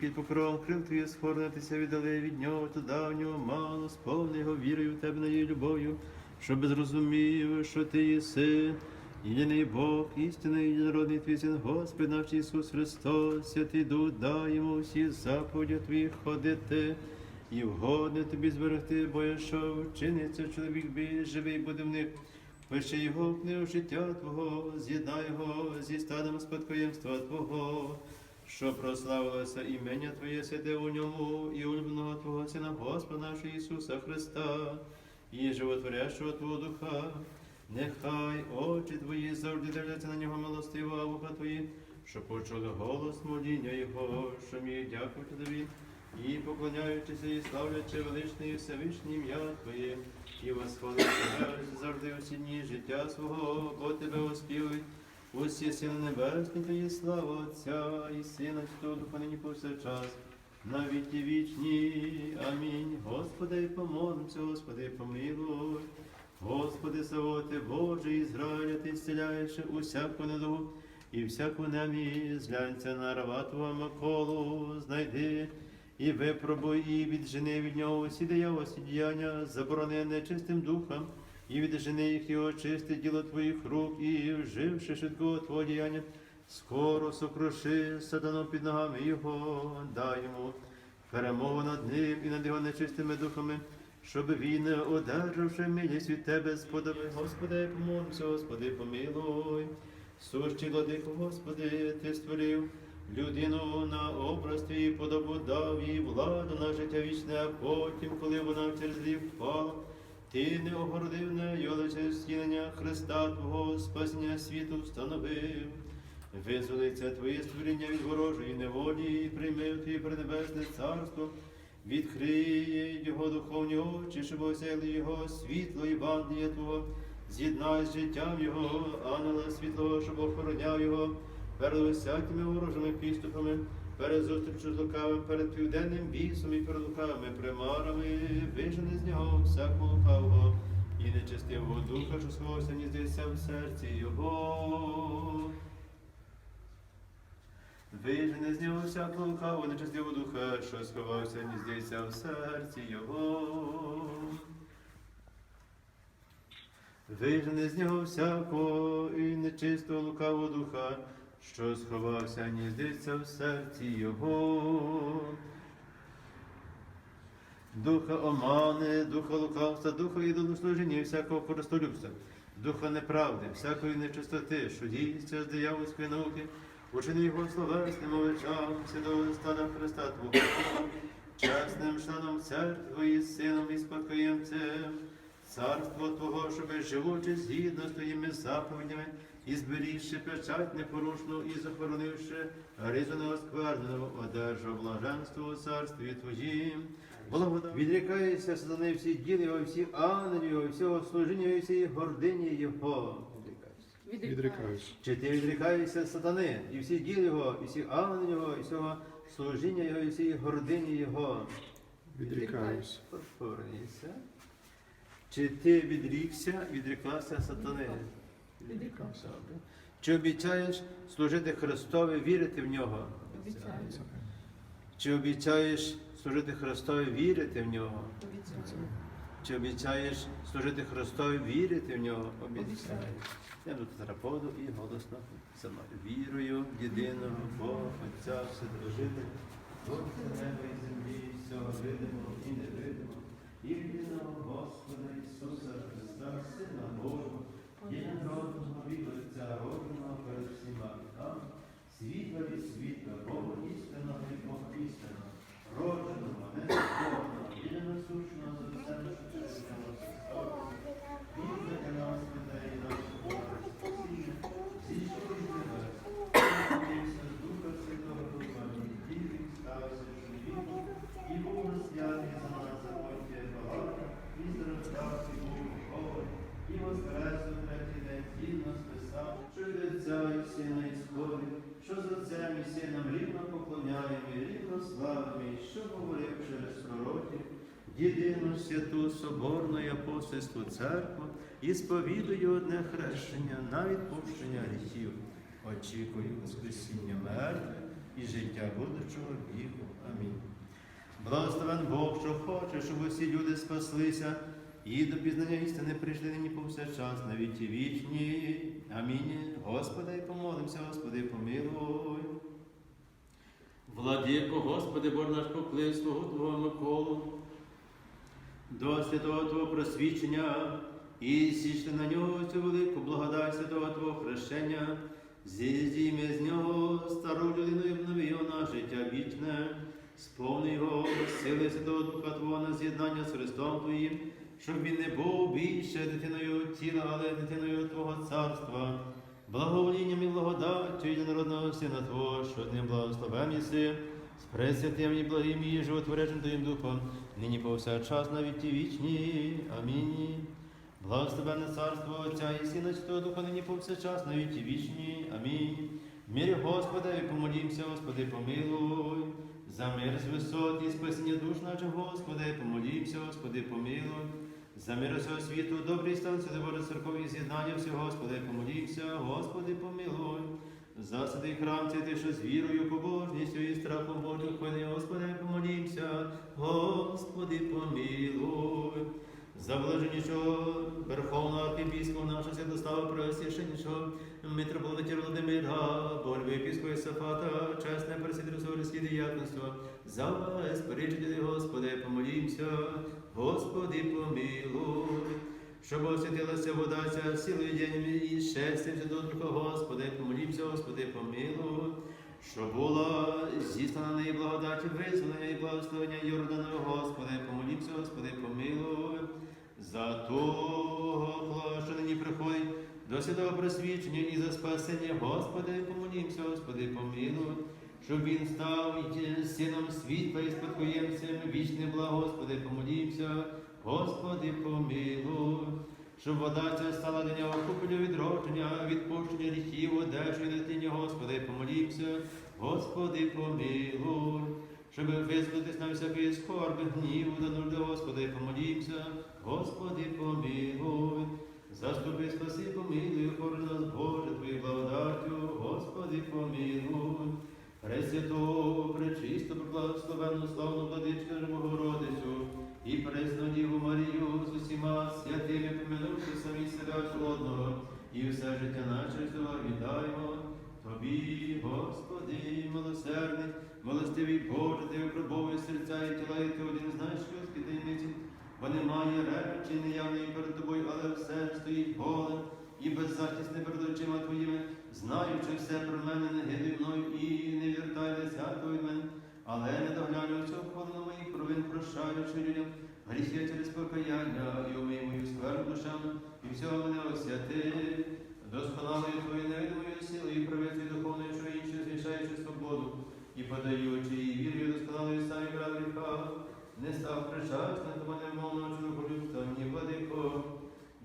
під покровом крил твоє схоронитися віддали від нього та давнього мало, сповни його вірою в тебе надію любов'ю, щоб зрозумів, що ти єси. Єдиний Бог, істинний єдинородний твій син, Господь наш Ісус Христос, Святий Дух, дай йому всі заповіді твої ходити і вгодне тобі зберегти, бо якщо вчиниться чоловік бій, живий буде в них. Пиши його в книгу життя Твого, з'єднай його зі стадом спадкоємства Твого, що прославилося імення Твоє святе у ньому і улюбленого Твого Сина Господа нашого Ісуса Христа, і животворящого Твого Духа. Нехай очі Твої завжди дивляться на нього милостиво, а вуха Твої, що почули голос моління Його, що мій дякувати Тобі, і поклоняючися і славлячи величне і всевишнє ім'я Твоє, і восхвалити завжди усі дні життя свого, бо Тебе оспівують усі сили небесні, Твої слава Отця і Сина, Святого Духа нині повсякчас, на віки вічні. Амінь. Господи, помолимся, Господи, помилуй. Господи, Савоти, Боже, Ізраїля, Ти зціляєш усяку недугу і всяку немі, зглянься на раба Твого Миколу, знайди і випробуй, і віджени від нього усі диявольські діяння, заборони нечистим духом, і віджени їх і очисти діло Твоїх рук, і вживши швидкого Твого діяння, скоро сокруши сатану під ногами Його, дай йому перемогу над ним і над його нечистими духами, щоб він, одержавши милість від тебе, сподоби. Господи, помолимся, Господи, помилуй. Сущий владико, Господи, Ти створив людину на образ твій подобу дав їй владу на життя вічне, а потім, коли вона через гріх впала, ти не огородив нею, але через стінення Христа Твого спасення світу встановив. Визволиться Твоє створіння від ворожої неволі і прийми в Твоє преднебесне царство, відкриє його духовні очі, щоб осяяли його світло Євангелія Твого, з'єднай з життям Його, ангела світлого, щоб охороняв його перед усякими ворожими підступами, перед зустрічю з лукавим, перед південним бісом і перед лукавими примарами, вижени з нього всякого лукавого і нечестивого духа, що сховався гніздиться в серці його. Вижени з нього всякого лукавого, нечестивого духа, що сховався гніздиться в серці його. Вижени з нього всякого і нечистого лукавого духа, що сховався, гніздиться в серці його. Духа омани, духа лукавства, духа ідолослуження і всякого користолюбства, духа неправди, всякої нечистоти, що діється з диявольської науки, учини його словесним овечам, святого стана Христа Твого, чесним членом церкви сином і спадкоємцем, царство Твого, щоби живучи згідно з Твоїми заповідями, і зберігши печать непорушну, і захоронивши ризу неоскверненого, одержав блаженство у царстві Твоїм. Благодать. Відрікається сатани всі діли його, всі ангелів його, всього служіння, і всієї гордині його. Відрікаюсь. Чи ти відрікаєшся сатани, і всі діли його, і всі ангелів його, і всього служіння його, і всієї гордині його. Відрікаюсь. Повернися. Чи ти відрікся, відріклася сатани? Чи обіцяєш служити Христові, вірити в нього? Обіцяю. Чи обіцяєш служити Христові, вірити в нього? Обіцяю. Чи обіцяєш служити Христові, вірити в нього? Обіцяю. Я до тераподу і голосно мною. Вірую в єдиного Бога, Отця, Вседержителя, Творця неба і землі, всього видимого і невидимого, і єдиного Господа Ісуса Христа, Сина Божого, єдинородного від Отця, родженого перед всіма віками, світла від світла, Бога істинного і Бога істинного, родженого, незаконного, єдиносущного за все, що чесного Христова, і для нас людей нашого Бога, спасіння, зійшов з небес, Сподівся з Духа Святого Духа, і діві стався чоловіком, і був розп'ятий за нас за Понтія Палата, і зростався був Богом, і воскрес у третій день згідно з Писав, що від Отця і Сина і Сходи, що з Отцем і Сином рівно поклоняємо і рівно славимо, і що говорив через пророків, єдину святу Апостольську церкву, і сповідую одне хрещення на відпущення гріхів. Очікую Воскресіння мертвих і життя будучого віку. Амінь. Благословен Бог, що хоче, щоб усі люди спаслися, і до пізнання істини прийшли нині повсякчас на віки вічні. Амінь. Господи, помолимося, Господи, помилуй. Владико, Господи, Боже наш поклив свого Твого Миколу, до святого Твого просвічення і січти на нього цю велику благодать святого Твого хрещення, зійми з нього стару людину і обнови на життя вічне, сповни його сили Святого Духа Твого на з'єднання з Христом Твоїм, щоб він не був більше дитиною тіла, але дитиною Твого царства, благоволінням і благодаттю єдинородного Сина Твого, що ним благословен єси, з пресвятим і благим і животворячим Твоїм Духом, нині повсякчас на віки вічні. Амінь. Благословенне царство Отця і Сина Святого Духа, нині повсякчас на віки вічні. Амінь. В мірі Господа і помолімся, Господи, помилуй. За мир з висот і спасіння душ наших, Господи, помолімся, Господи, помилуй. За мир усього світу, добрий стан, Боже церкові з'єднання всього, Господи, помолімся, Господи, помилуй. За святий храм цей ти, що з вірою, побожністю і страхом Божим хвилі, Господи, помолімся, Господи, помилуй. За блаженнішого Верховного архіпіскопа нашого Святослава Преосвященнішого митрополиті Володимира, Борвипіского Сафата, чесне пресвітерське діяконство, за вас, Господи, помолімся, Господи, помилуй. Щоб освятилася вода ця цілий день і щастя Святого Духа, Господи, помолімся, Господи, помилуй. Щоб була зіслана неї благодаті, визволення і благословення Йорданового, Господи, помолімся, Господи, помилуй. За того, що нині приходить до святого просвічення і за спасення, Господи, помолімся, Господи, помилуй. Щоб він став сином світла і спадкоємцем вічне благо, Господи, помолімся, Господи, помилуй. Щоб вода ця стала для нього купелю відродження, відпущення гріхів, одежі дитині, Господи, помолімся, Господи, помилуй. Щоб визволитись на всякої скорби, гніву та нужди, Господи, помолімся, Господи, помилуй. Заступи, спаси, помилуй, охорони нас, Боже, Твою благодаттю, Господи, помилуй. Пресвяту, пречисту, благословенну, славну владичку Богородицю, і пресну Діву Марію з усіма святими, поминувши самі себе одного, і все життя наше віддаємо. Тобі, Господи, милосердний, милостивий Боже, ти випробовуєш серця і тіла, і ти один знаєш людські таємниці, бо немає речі неявної перед тобою, але все стоїть голе і беззахисне перед очима твоїми, знаючи все про мене, не гидай мною і не віртай десятого від мене, але не доглянуючи обходу моїх провин, прощаючи людям, гріхи через покаяння, і умий мою скверну душам, і всього мене освяти, досконалою твоєю невидимою силою, правицею духовною, що інше звішаючи свободу, і подаючи її вірою досконалою самі брат гріха, не став причасним до мене мовного чоловіколюбства, ні владико.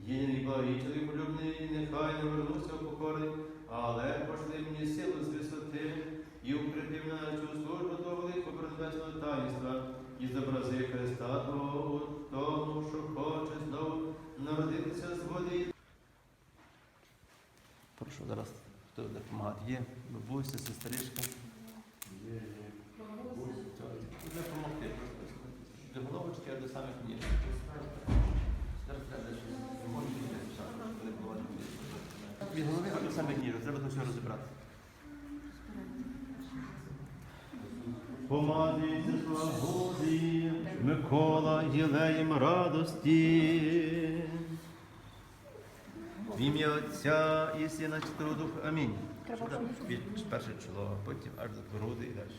Єдиний благий чоловіколюбний, нехай не вернуся в покори, але пошли мені силу з висоти і укріпив мене цю службу до великого преднебесного таїнства і зобрази Христа Твого у тому, що хоче знову народитися з води. Прошу зараз хто допомагати. Є бабуся, сестричка. Є, є. Допомогти. До головочки, а до самих. Зараз треба щось. Буває. Від голови, а до самих ніг. Треба все розібрати. Помазується свободі, Микола єлеєм радості. В ім'я Отця і Сина Святого Духа. Амінь. Від перше чоло, а потім аж до груди і далі.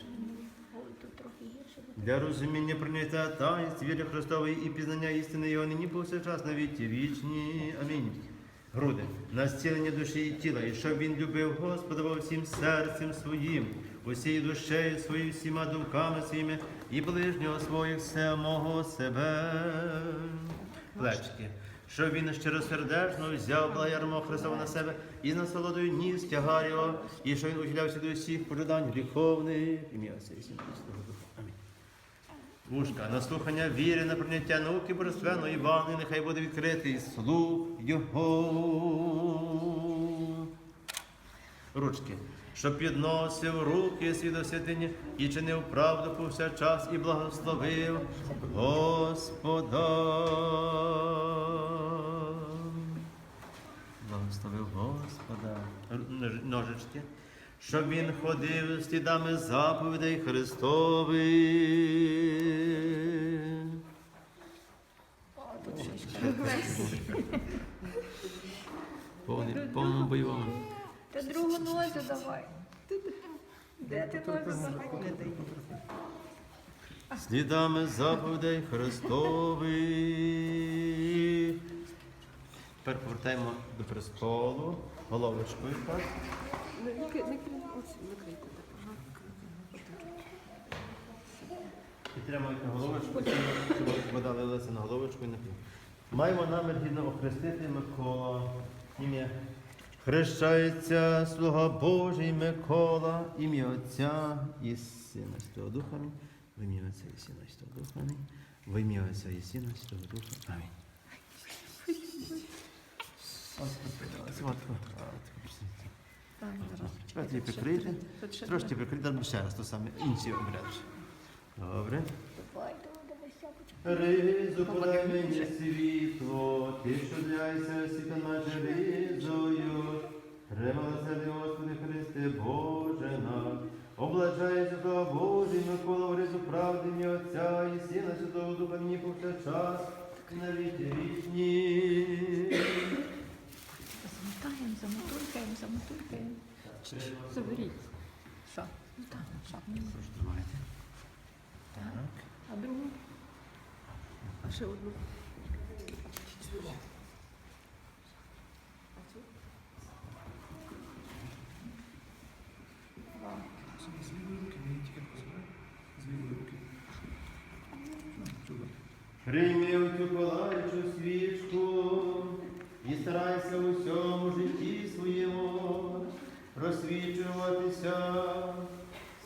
Для розуміння прийняття таїнств віри Христової і пізнання істини його нині повсякчас на віки вічні. Амінь. Груди, на зцілення душі і тіла, і щоб він любив Господа всім серцем своїм, усією душею своєю, всіма думками своїми і ближнього своїх самого себе. Плечки. Щоб він щиросердечно взяв благоярмо Христова на себе і насолодою ніс тягар його, і що він ухилявся до всіх пожадань гріховних. Ім'я Святого Духа. Амінь. На слухання віри, на прийняття науки божественної Івани, нехай буде відкритий слух Його. Ручки. Що підносив руки свій до святині і чинив правду повсякчас і благословив Господа. Благословив Господа. Ножички. Щоб він ходив слідами заповідей Христових. Повний, повному бойовому. Та другу нозу давай. Де ти нозу давай? Не дай. Слідами заповідей Христових. Тепер повертаємо до престолу головочкою. Так? Підтримуйте головочку, щоб вода лилася на головочку і на хліб. Маємо намір гідно охрестити Микола. Ім'я Хрещається слуга Божий Микола, ім'я Отця і Сина Святого Духа. В ім'я Отця і Сина Святого Духа. В ім'я Отця і Сина Святого Духа. Амінь. Її прикрити. Трошки прикрити, ще раз то саме інші обряди. Добре. Давай, давай, давай, сяпочку. Ризу подай мені світло, ти що дляйся світа наче ризою. Ти, Господи Христе, Боже наш. Облачається слава Божий, Микола в ризу правди мій Отця і Сина Святого Духа мені повсякчас на віки вічні. Замотаємо, замотулькаємо, замотулькаємо. Заберіть. Що? Ну так, що? Так. А другу? А ще одну. Прийми оцю палаючу свічку і старайся у всьому житті своєму розсвічуватися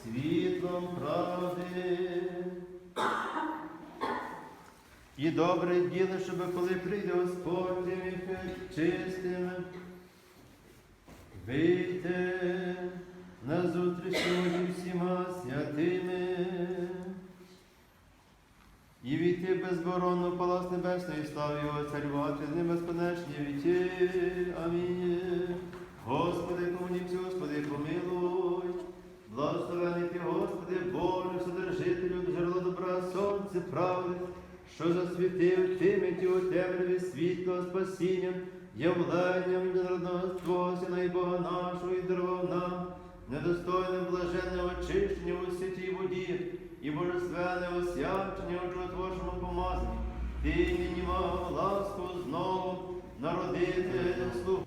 світлом правди. І добре діло, щоб коли прийде Господь ти чистим, вийти на зустріч сьогодні всіма святими. І війти безборонно в палац небесної слави Його царювати з ним безконечні віки. Амінь. Господи, помолімся, Господи, помилуй. Благословений ти, Господи, Боже, Вседержителю, джерело добра, сонце правди, що засвітив тиміті у темряві світло спасінням, явленням народного Твого Сина і Бога нашого і дарував недостойним блаженне очищення у святій воді і божественне освячення у чудотворчому помазанні. Ти нині мав ласку знову народити слух.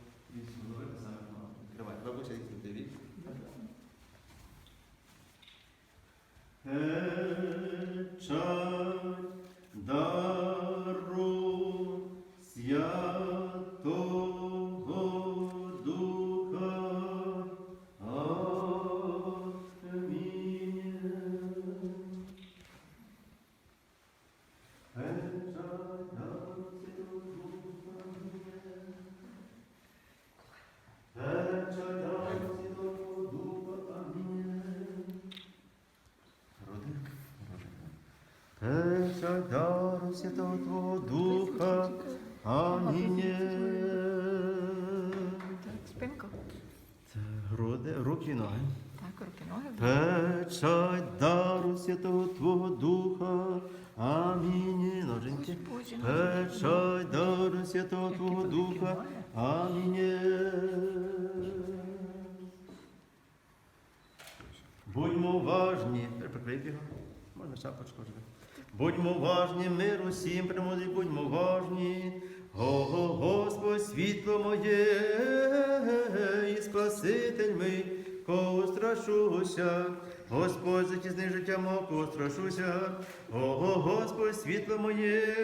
Печать дару Святого Твого Духа. Амінь. Ноженьки. Боже, Печать дару Святого Твого Духа. Амінь. Будьмо уважні. Прикрийте його. Можна шапочку вже. Будьмо уважні, мир усім примудрі, будьмо уважні. Го-го, Господь, світло моє, і Спаситель мій, кого страшуся. Господь, захисни життя мого, страшуся. Го-го, Господь, світло моє,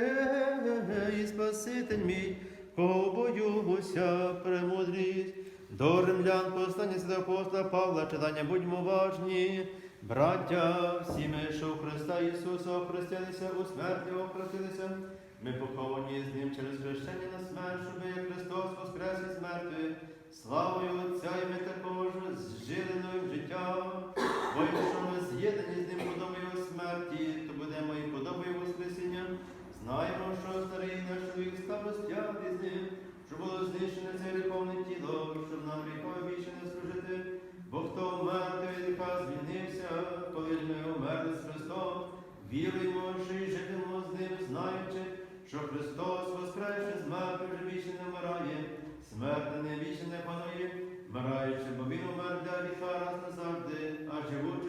і Спаситель мій, кого боюся, премудрість. До римлян послання святого апостола Павла, читання будьмо уважні. Браття, всі ми, що у Христа Ісуса охрестилися, у смерті охрестилися, ми поховані з Ним через хрещення на смерть, щоб Христос воскрес із мертвих, славою Отця, і ми знищене це гріховне тіло, щоб нам гріхові більше не служити. Бо хто вмер, то від гріха звільнився, коли ж ми умерли з Христом, віруємо, що й житимо з ним, знаючи, що Христос воскресше з мертвих вже більше не вмирає, смерть не більше не панує, вмираючи, бо він умер для гріха раз назавжди, а живучи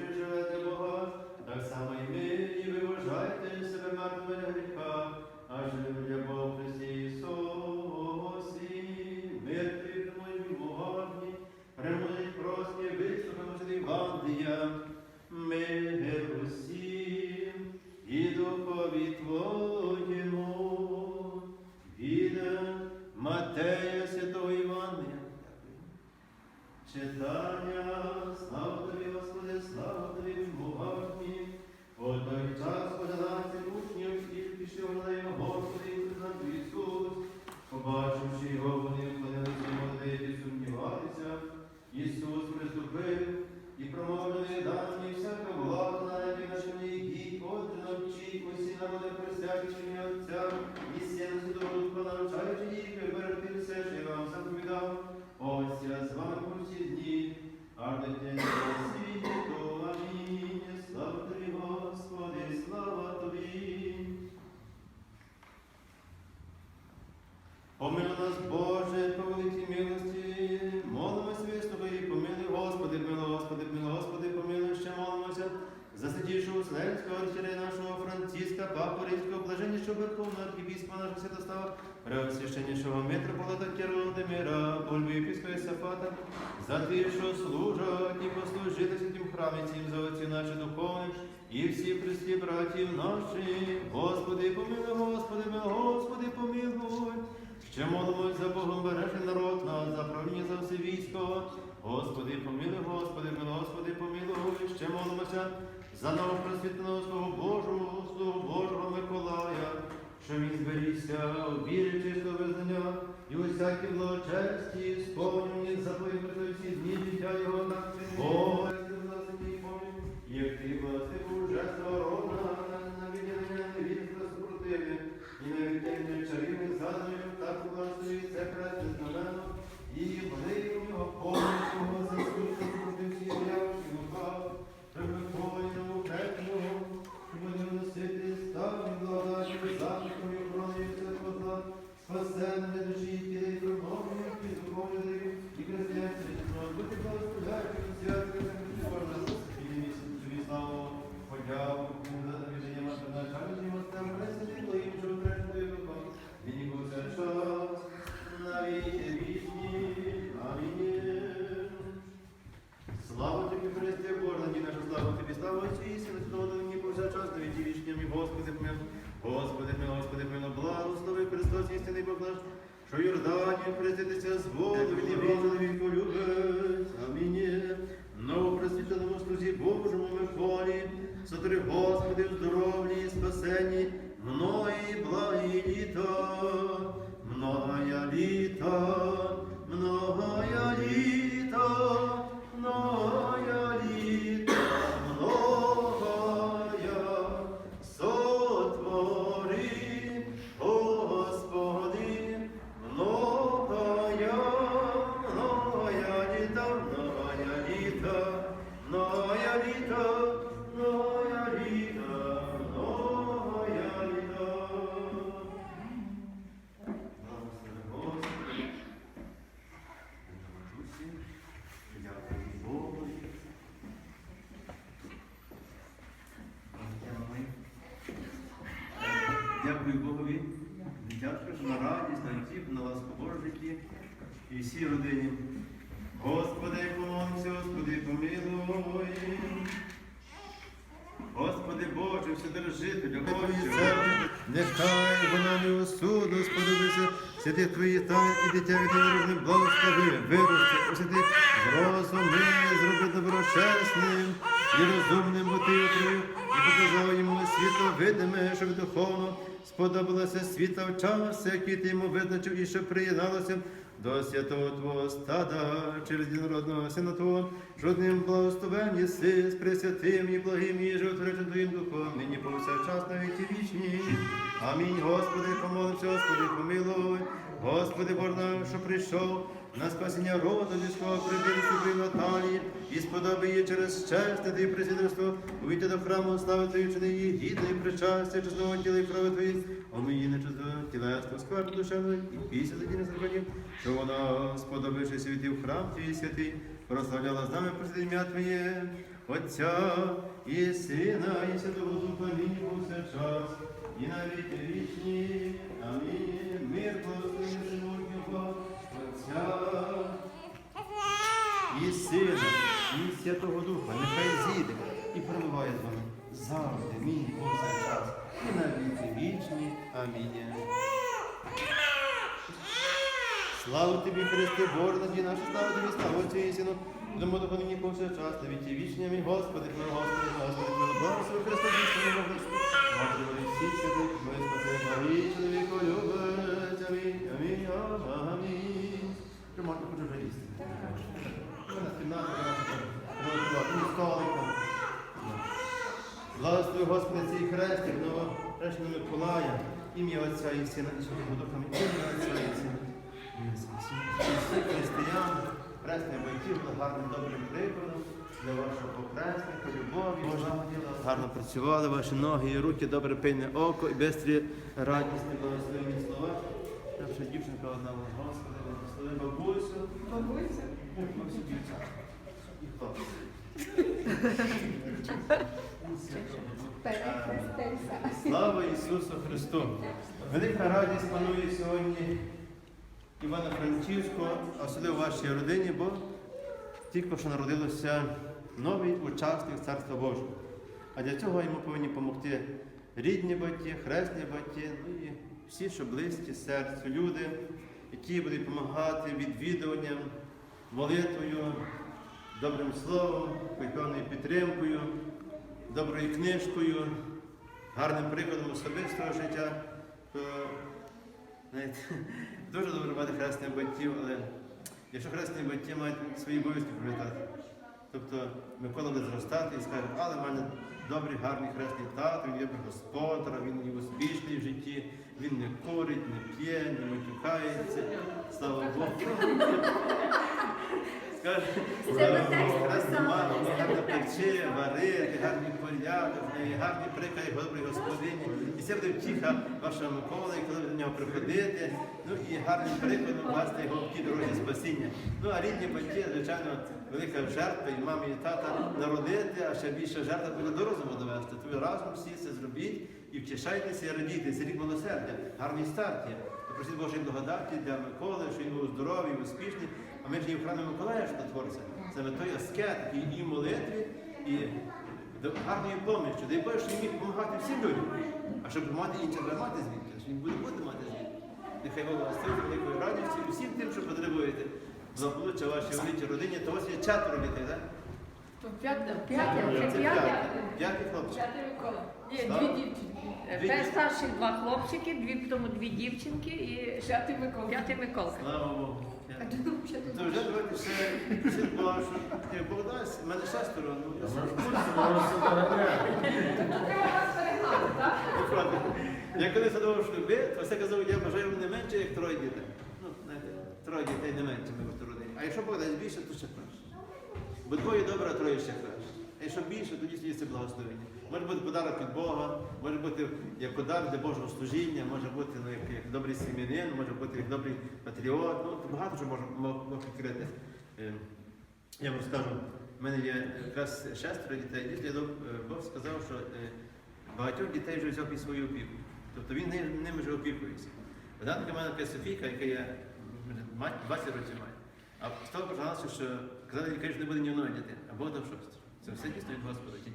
Преосвященнішого митрополита Кирилла Бульби Єпископа Сафата, за ті, що служать і послужити в святім храмі цим за отці наші духовні, і всі христі братів наші. Господи, помилуй, Господи, помилуй, Господи, помилуй. Ще молимось за Богом бережи народ нас, за правління за все військо. Господи, помилуй, Господи, помилуй, Господи, помилуй. Ще молимося за нового просвітленого свого Божого, свого Божого Миколая, що він зберігся у вірі чистого визнання і у всякій благочесті, сповнені за твої всі дні життя його на Боже, Дякую Богові. Дякую на радість, на втіх, на ласку Божу житті і всій родині. Господи, помолимося, Господи, помилуй. Господи Боже, Вседержителю, Отче, нехай вона не осуду, сподобайся, святих Твої тайн і дитя від невірних благослови, вирости, освяти, зрозуми, зроби доброчесним і розумним бути і показав йому світло видиме, щоб духовно сподобалося світа в час, який ти йому визначив, і щоб приєдналося до святого Твого стада через єдинородного Сина Твого, жодним благословен єси з пресвятим і благим і животворячим Твоїм Духом, нині повсякчас на віки вічні. Амінь. Господи, помолимося, Господи, помилуй. Господи Боже що прийшов на спасіння роду людського прибили собі Наталії, і сподоби її через чесне Ти присвідництво, увійти до храму, слави Твої, вчини її гідної причастя, чесного тіла і крови Твої, омиї нечистого тілесного скверну душевної і після тоді не зробив, що вона, сподобившись війти в храм Твій святий, прославляла з нами просить ім'я Твоє, Отця і Сина, і Святого Духа, нині повсякчас, і на віки вічні. Амінь. Мир Всемогутнього Отця і Сина, і Святого Духа, нехай зійде і перебуває з вами завжди, нині повсякчас, і на віки вічні. Амінь. Слава тобі, Христе, Боже, надій наша, слава тобі, слава Отцю і Сину, Тому до нині повсякчас, на віки вічні, амінь. Господи, мій Господи, Господи, мій благослови Христос, Христос, Боже, Матері всі святих, ми спаси, благі чоловіку, любець, амінь, амінь, амінь. Ремонт хочу вже їсти. Вона кімната, вона приготувати, ні столика. Благослови Господи цей хрестик, новопречного Миколая, ім'я Отця і Сина, і Святого Духа, ім'я Отця і Сина. Ім'я Отця і Сина. І всіх християн, хресних батьків, гарним добрим прикладом для вашого похресника, любові, гарно працювали ваші ноги і руки, добре пильне око і бистрі радісні благословені слова. Наша дівчинка одна Господи, благослови бабусю. Бабуся. Бабусю дівчата. І хлопці. Слава Ісусу Христу! Велика радість панує сьогодні Івана Франківського, а особливо вашій родині, бо тільки що народилося новий учасник Царства Божого. А для цього йому повинні допомогти рідні батьки, хресні батьки, ну і всі, що близькі серцю, люди, які будуть допомагати відвідуванням, молитвою, добрим словом, певною підтримкою, доброю книжкою, гарним прикладом особистого життя. То, знаєте, дуже добре мати хресних батьків, але якщо хресні батьки мають свої обов'язки пам'ятати, тобто Микола буде зростати і скаже, але в мене добрий, гарний хресний тато, він є господар, він є успішний в житті, він не курить, не п'є, не матюкається. Слава Богу. Скаже, Це ви «Слава текст Богу, хресна писали, мама, гарно пече, варити, гарний порядок, неї гарний добрий господині. І це буде втіха вашого Миколи, коли ви до нього приходите. Ну і гарним прикладом власне його в дорозі спасіння. Ну а рідні батьки, звичайно, велика жертва і мамі, і тата народити, а ще більше жертва буде до розуму довести. То разом всі це зробіть і втішайтеся і радійте. Це рік милосердя, гарний старт є. Просіть Божої благодаті для Миколи, що він був здоровий, успішний. А ми ж є в храмі Миколая, що твориться. Це той аскет, і в молитві, і до гарної помічі. Дай Боже, що він міг допомагати всім людям. А щоб мати треба мати звідки, що він буде бути мати звідки. Нехай Бог вас цим великою радістю і всім тим, що потребуєте. Благополуччя вашій великій родині, то у вас є четверо дітей, так? То п'яте. П'яте, Це п'яте. П'ятий хлопчик. П'яте Микола. Ні, дві дівчинки. Дві Перш дівчинки. старших два хлопчики, дві тому дві дівчинки і П'ятий Микола. п'ятий Миколка. Слава Богу. Вже давайте що в мене шестеро, ну я сам. Я коли задавав шлюби, то все казав, я бажаю не менше, як троє дітей. Ну, знаєте, троє дітей не менше ми в родині. А якщо Бог дасть більше, то ще краще. Бо двоє добре, а троє ще краще. А якщо більше, тоді тоді це благословення. Може бути подарок від Бога, може бути як подарок для Божого служіння, може бути ну, як, як добрий сім'янин, може бути як добрий патріот. Ну, багато що може відкрити. Е, Я вам скажу, в мене є якраз шестеро дітей. Дов- е, Бог сказав, що е, багатьох дітей вже взяв під свою опіку. Тобто він ними вже опікується. Одна така в мене така Софійка, яка є 20 років має. А стало почалося, що казали, що не буде ні одної дитини, а Бог дав шостеро. Це все дійсно від Господа діти.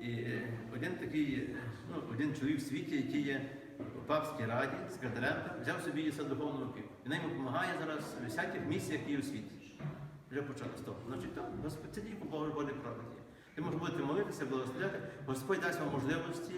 І е, один такий, е, ну, один чоловік в світі, який є у папській раді, секретарем, взяв собі її духовну опіку. Вона йому допомагає зараз у всяких місіях, є у світі. Вже почали з того. Значить, то Господь, це тільки Божий Божий править є. Ви можете будете молитися, благословляти, Господь дасть вам можливості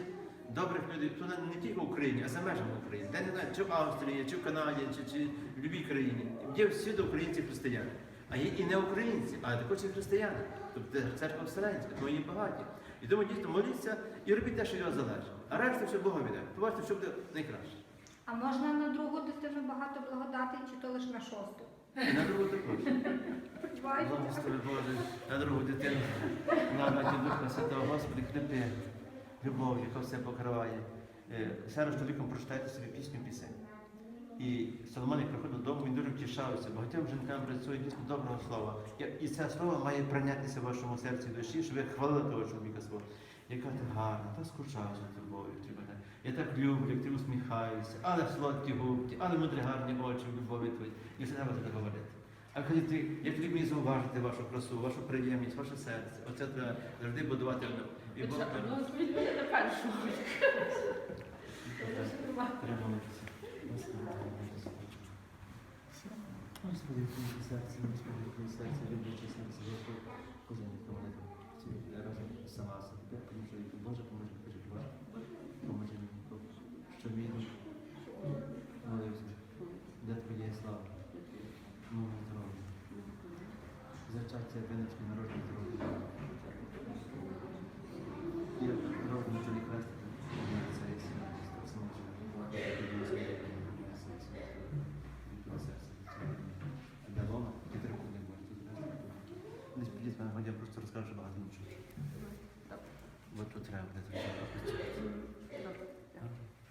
добрих людей, тут не тільки в Україні, а за межами України. Де не знаю, чи в Австрії, чи в Канаді, чи, чи в будь-якій країні. Є всюди українці християни. А є і не українці, а також і християни. Тобто церква вселенська, тому є багаті. І тому дійсно моліться і робіть те, що від вас залежить. А решта все Богу віддає. Побачите, що буде найкраще. А можна на другу дитину багато сказати, чи то лише на шосту? На другу також. Бачите? Боже, на другу дитину, на Духа Святого Господи, кріпи любов, яка все покриває. Е, чоловіком прочитайте собі пісню пісень. І Соломон, як приходив додому, він дуже втішався. Багатьом жінкам працює дійсно доброго слова. І- це слово має прийнятися в вашому серці і душі, щоб ви хвалили того чоловіка свого. Яка ти гарна, та скучав за тобою. ти мене. Я так люблю, як ти усміхаєшся, але солодкі губки, але мудрі гарні очі в любові твої. І все треба так говорити. А коли ти, як тобі мені зауважити вашу красу, вашу приємність, ваше серце, оце треба завжди будувати. І Бог Ну. Треба молитися. Господи, відкрий серце, Господи, відкрий серце, любляче серце, Господи, кожен хто разом сама себе, тому що Боже, поможи, кажи, Боже, поможи мені, що мій дух молився, де Твоє слава, мого здоров'я. Зачаття виночки народження здоров'я. Я роблю на чолі хрестити, на це і сина, так само, що Далома, підтримку не буде тут. Десь підійдь мене, я просто розкажу, що багато нічого. Бо тут треба буде трохи.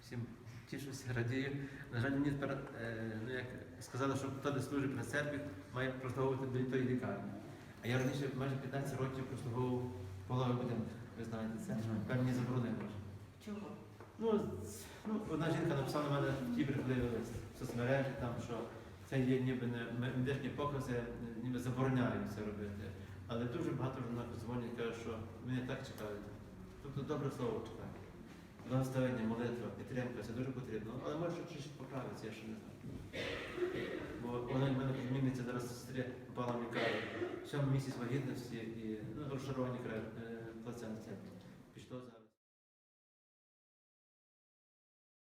Всім тішуся, радію. На жаль, мені тепер, е, ну як сказали, що хто де служить при церкві, має прослуговувати біля тої лікарні. А я раніше майже 15 років прослуговував пологовий будинок. Ви знаєте це? Тепер мені заборонили. Чого? Ну, ну, одна жінка написала на мене ті брехливі лист в соцмережі, там, що це є ніби не медичні покази, ніби забороняють це робити. Але дуже багато жінок дзвонять і кажуть, що мене так чекають. Тобто добре слово чекають. Благословення, молитва, підтримка, це дуже потрібно. Але може щось поправиться, я ще не знаю. Бо вона в мене зміниться зараз сестрі в лікарню. Сьомий місяць вагітності і ну, розшаровані е, плаценти.